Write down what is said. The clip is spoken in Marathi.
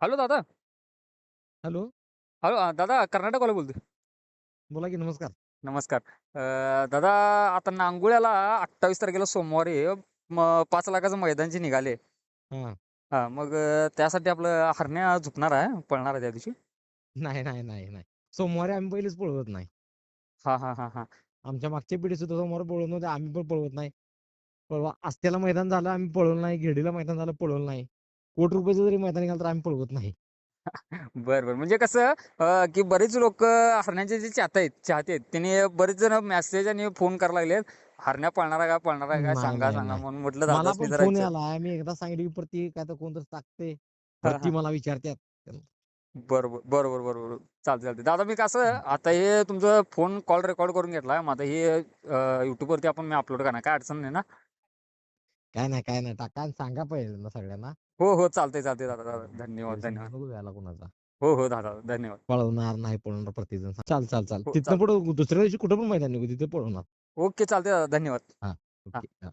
हॅलो दादा. हॅलो. हॅलो अं, दादा कर्नाटकवाला बोलतोय. बोला की नमस्कार. नमस्कार. अं, दादा आता नांगुळ्याला अठ्ठावीस तारखेला सोमवारी म- पाच लाखाचं मैदानची निघाले हा. हा मग अं, त्यासाठी आपलं हरण्या झुकणार आहे पळणार आहे त्या दिवशी? नाही नाही नाही नाही. सोमवारी आम्ही पहिलेच पळवत नाही. हा हा हा हा. आमच्या मागच्या पिढी सुद्धा सोमवार पळवत नव्हते आम्ही पण पळवत नाही. परवा आस्त्याला मैदान झालं आम्ही पळवलं नाही घेडीला मैदान झालं पळवलं नाही. कोटी रुपयाचं जरी मैदान निघालं तर आम्ही पळवत नाही. बर बर म्हणजे कसं अं, की बरेच लोक हरण्याचे जे चाहते आहेत चाहते आहेत त्यांनी बरेच जण मेसेज आणि फोन करायला लागलेत हरण्या पळणार आहे का पळणार आहे का नाही, सांगा नाही, सांगा नाही. म्हणून म्हटलं मला दादाच पण जरा फोन विचार- आला मी एकदा सांगितलं की प्रति काय तर कोणतर टाकते हा, प्रति. मला विचारतात. बरोबर बरोबर बरोबर. चालते चालते दादा मी कसं आता हे तुमचं फोन कॉल रेकॉर्ड करून घेतलाय मग आता हे युट्यूब वरती आपण मी अपलोड करणार. काय अडचण नाही ना? काय नाही काय नाही. टाका आणि सांगा पहिल्यांदा सगळ्यांना. हो हो. चालतंय चालतंय. दादा दादा. धन्यवाद गैरसमज धन्यवाद. नको कोणाचा. हो हो. दादा धन्यवाद. पळवणार नाही पळवणार प्रत्येक जण चाल चाल चाल. हो, तिथनं चालतंय. पुढे दुसऱ्या दिवशी कुठं पण मैदान निघू. तिथे पळवणार. ओके चालते दादा. धन्यवाद. ओके. हा.